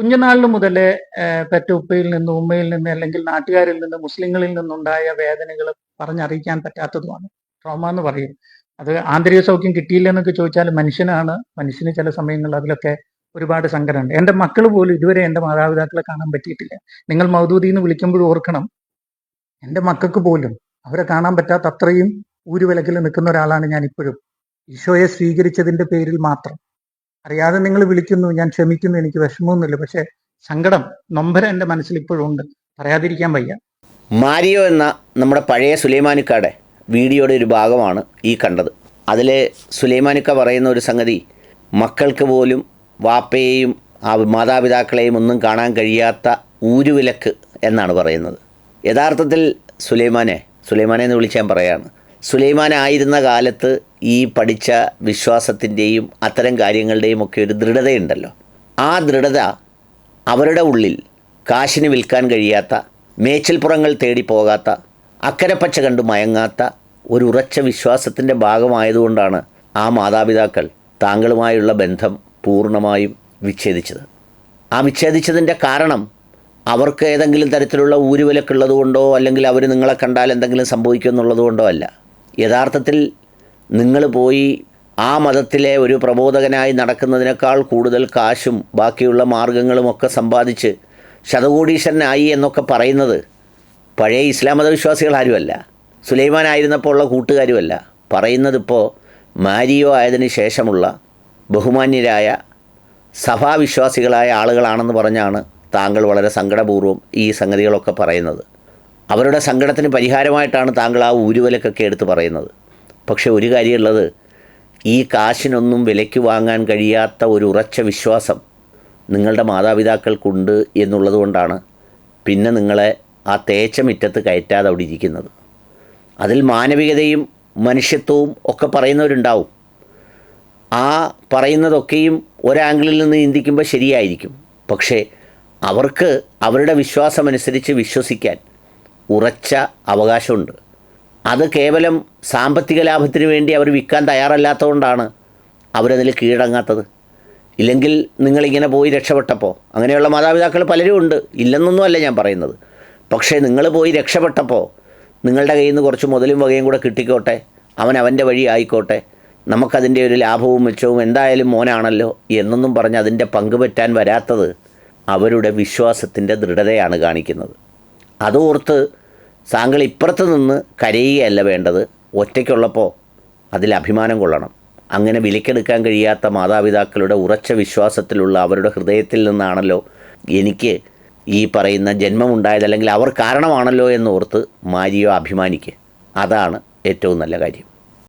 കുഞ്ഞുനാളിൽ മുതലേ പെറ്റുപ്പയിൽ നിന്ന് ഉമ്മയിൽ നിന്ന് അല്ലെങ്കിൽ നാട്ടുകാരിൽ നിന്ന് മുസ്ലിങ്ങളിൽ നിന്നുണ്ടായ വേദനകൾ പറഞ്ഞറിയിക്കാൻ പറ്റാത്തതുമാണ്. ട്രോമ എന്ന് പറയും. അത് ആന്തരിക സൗഖ്യം കിട്ടിയില്ലെന്നൊക്കെ ചോദിച്ചാൽ മനുഷ്യനാണ്. മനുഷ്യന് ചില സമയങ്ങളിൽ അതിലൊക്കെ ഒരുപാട് സങ്കടമുണ്ട്. എന്റെ മക്കൾ പോലും ഇതുവരെ എന്റെ മാതാപിതാക്കളെ കാണാൻ പറ്റിയിട്ടില്ല. നിങ്ങൾ മൗദൂദി എന്ന് വിളിക്കുമ്പോൾ ഓർക്കണം എന്റെ മക്കൾക്ക് പോലും അവരെ കാണാൻ പറ്റാത്ത അത്രയും ഊരുവിലക്കിൽ നിൽക്കുന്ന ഒരാളാണ് ഞാൻ ഇപ്പോഴും ഈശോയെ സ്വീകരിച്ചതിന്റെ പേരിൽ മാത്രം. അറിയാതെ നിങ്ങൾ വിളിക്കുന്നു ഞാൻ ക്ഷമിക്കുന്നു എനിക്ക് വിഷമമൊന്നുമില്ല. പക്ഷെ സങ്കടം നൊമ്പര എന്റെ മനസ്സിൽ ഇപ്പോഴും ഉണ്ട് പറയാതിരിക്കാൻ വയ്യ. മാരിയോ എന്ന നമ്മുടെ പഴയ സുലൈമാനിക്കാടെ വീഡിയോയുടെ ഒരു ഭാഗമാണ് ഈ കണ്ടത്. അതിൽ സുലൈമാനിക്ക പറയുന്ന ഒരു സംഗതി മക്കൾക്ക് പോലും വാപ്പയെയും ആ മാതാപിതാക്കളെയും ഒന്നും കാണാൻ കഴിയാത്ത ഊരുവിലക്ക് എന്നാണ് പറയുന്നത്. യഥാർത്ഥത്തിൽ സുലൈമാനെ സുലൈമാനെ എന്ന് വിളിച്ചാൽ പറയാണ്. സുലൈമാൻ ആയിരുന്ന കാലത്ത് ഈ പഠിച്ച വിശ്വാസത്തിന്റെയും അത്തരം കാര്യങ്ങളുടെയും ഒക്കെ ഒരു ദൃഢതയുണ്ടല്ലോ. ആ ദൃഢത അവരുടെ ഉള്ളിൽ കാശിന് വിൽക്കാൻ കഴിയാത്ത മേച്ചിൽപ്പുറങ്ങൾ തേടി പോകാത്ത അക്കരപ്പച്ച കണ്ടു മയങ്ങാത്ത ഒരു ഉറച്ച വിശ്വാസത്തിന്റെ ഭാഗമായതുകൊണ്ടാണ് ആ മാതാപിതാക്കൾ താങ്കളുമായുള്ള ബന്ധം പൂർണമായും വിച്ഛേദിച്ചത്. ആ വിച്ഛേദിച്ചതിന്റെ കാരണം അവർക്ക് ഏതെങ്കിലും തരത്തിലുള്ള ഊരുവിലക്കുള്ളത് കൊണ്ടോ അല്ലെങ്കിൽ അവർ നിങ്ങളെ കണ്ടാൽ എന്തെങ്കിലും സംഭവിക്കുമെന്നുള്ളത് കൊണ്ടോ അല്ല. യഥാർത്ഥത്തിൽ നിങ്ങൾ പോയി ആ മതത്തിലെ ഒരു പ്രബോധകനായി നടക്കുന്നതിനേക്കാൾ കൂടുതൽ കാശും ബാക്കിയുള്ള മാർഗങ്ങളുമൊക്കെ സമ്പാദിച്ച് ശതകോടീശ്വരനായി എന്നൊക്കെ പറയുന്നത് പഴയ ഇസ്ലാം മതവിശ്വാസികൾ ആരുമല്ല. സുലൈമാൻ ആയിരുന്നപ്പോൾ ഉള്ള കൂട്ടുകാരുമല്ല. പറയുന്നതിപ്പോൾ മാരിയോ ആയതിനു ശേഷമുള്ള ബഹുമാന്യരായ സഭാവിശ്വാസികളായ ആളുകളാണെന്ന് പറഞ്ഞാണ് താങ്കൾ വളരെ സങ്കടപൂർവം ഈ സംഗതികളൊക്കെ പറയുന്നത്. അവരുടെ സങ്കടത്തിന് പരിഹാരമായിട്ടാണ് താങ്കൾ ആ ഊരുവലക്കൊക്കെ എടുത്ത് പറയുന്നത്. പക്ഷേ ഒരു കാര്യമുള്ളത് ഈ കാശിനൊന്നും വിലയ്ക്ക് വാങ്ങാൻ കഴിയാത്ത ഒരു ഉറച്ച വിശ്വാസം നിങ്ങളുടെ മാതാപിതാക്കൾക്കുണ്ട് എന്നുള്ളത് കൊണ്ടാണ് പിന്നെ നിങ്ങളെ ആ തേച്ച മുറ്റത്ത് കയറ്റാതെ അവിടെ ഇരിക്കുന്നത്. അതിൽ മാനവികതയും മനുഷ്യത്വവും ഒക്കെ പറയുന്നവരുണ്ടാവും. ആ പറയുന്നതൊക്കെയും ഒരാംഗിളിൽ നിന്ന് ചിന്തിക്കുമ്പോൾ ശരിയായിരിക്കും. പക്ഷേ അവർക്ക് അവരുടെ വിശ്വാസമനുസരിച്ച് വിശ്വസിക്കാൻ ഉറച്ച അവകാശമുണ്ട്. അത് കേവലം സാമ്പത്തിക ലാഭത്തിന് വേണ്ടി അവർ വിൽക്കാൻ തയ്യാറല്ലാത്തതുകൊണ്ടാണ് അവരതിൽ കീഴടങ്ങാത്തത്. ഇല്ലെങ്കിൽ നിങ്ങളിങ്ങനെ പോയി രക്ഷപ്പെട്ടപ്പോൾ അങ്ങനെയുള്ള മാതാപിതാക്കൾ പലരും ഉണ്ട് ഇല്ലെന്നൊന്നുമല്ല ഞാൻ പറയുന്നത്. പക്ഷേ നിങ്ങൾ പോയി രക്ഷപ്പെട്ടപ്പോൾ നിങ്ങളുടെ കയ്യിൽ നിന്ന് കുറച്ച് മുതലും വകയും കൂടെ കിട്ടിക്കോട്ടെ അവൻ അവന്റെ വഴി ആയിക്കോട്ടെ നമുക്കതിന്റെ ഒരു ലാഭവും മെച്ചവും എന്തായാലും മോനാണല്ലോ എന്നൊന്നും പറഞ്ഞ് അതിന്റെ പങ്കുപറ്റാൻ വരാത്തത് അവരുടെ വിശ്വാസത്തിന്റെ ദൃഢതയാണ് കാണിക്കുന്നത്. അതോർത്ത് താങ്കൾ ഇപ്പുറത്ത് നിന്ന് കരയുകയല്ല വേണ്ടത് ഒറ്റയ്ക്കുള്ളപ്പോൾ അതിൽ അഭിമാനം കൊള്ളണം. അങ്ങനെ വിലക്കെടുക്കാൻ കഴിയാത്ത മാതാപിതാക്കളുടെ ഉറച്ച വിശ്വാസത്തിലുള്ള അവരുടെ ഹൃദയത്തിൽ നിന്നാണല്ലോ എനിക്ക് ഈ പറയുന്ന ജന്മമുണ്ടായത് അല്ലെങ്കിൽ അവർ കാരണമാണല്ലോ എന്നോർത്ത് മാരിയോ അഭിമാനിക്കുക അതാണ് ഏറ്റവും നല്ല കാര്യം.